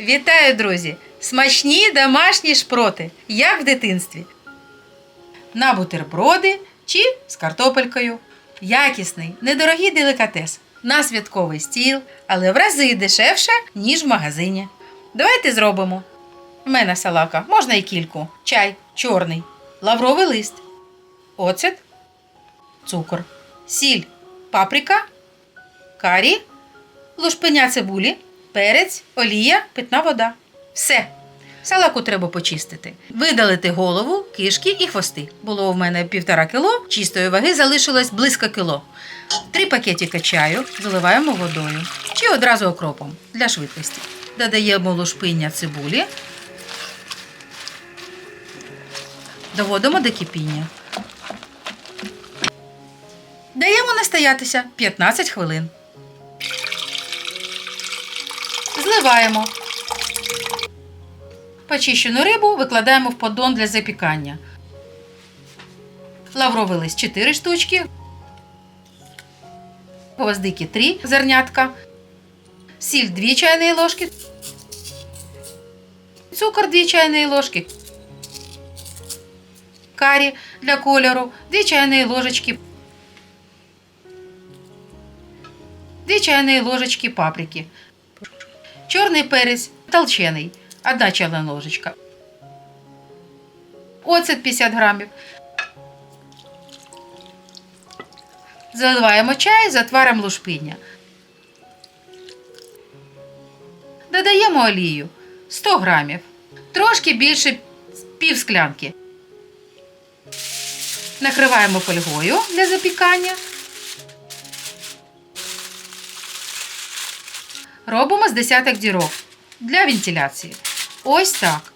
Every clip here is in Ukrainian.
Вітаю, друзі! Смачні домашні шпроти, як в дитинстві. На бутерброди чи з картопелькою. Якісний, недорогий делікатес. На святковий стіл, але в рази дешевше, ніж в магазині. Давайте зробимо. В мене салака, можна і кільку. Чай чорний, лавровий лист, оцет, цукор, сіль, паприка, карі, лушпеня цибулі, перець, олія, питна вода. Все. Салаку треба почистити. Видалити голову, кишки і хвости. Було в мене півтора кіло, чистої ваги залишилось близько кіло. Три пакетика чаю заливаємо водою чи одразу окропом для швидкості. Додаємо лушпиння цибулі. Доводимо до кипіння. Даємо настоятися 15 хвилин. Зливаємо. Почищену рибу викладаємо в поддон для запікання. Лавровий лист 4 штучки. Гвоздики 3 зернятка. Сіль 2 чайні ложки. Цукор 2 чайні ложки. Карі для кольору 2 чайні ложечки. 2 чайні ложечки паприки. Чорний перець толчений. Одна чайна ложечка. Оцет 50 грамів. Заливаємо чай з отваром лушпиння. Додаємо олію 100 грамів. Трошки більше пів склянки. Накриваємо фольгою для запікання. Робимо з десяток дірок для вентиляції. Ось так.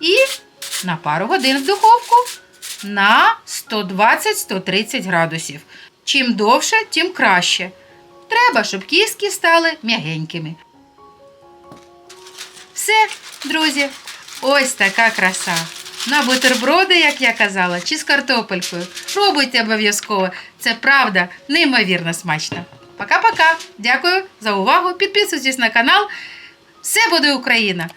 І на пару годин в духовку на 120-130 градусів. Чим довше, тим краще. Треба, щоб кістки стали м'ягенькими. Все, друзі, ось така краса. На бутерброди, як я казала, чи з картопелькою. Пробуйте обов'язково. Це правда, неймовірно смачно. Пока-пока. Дякую за увагу. Підписуйтесь на канал. Все буде Україна!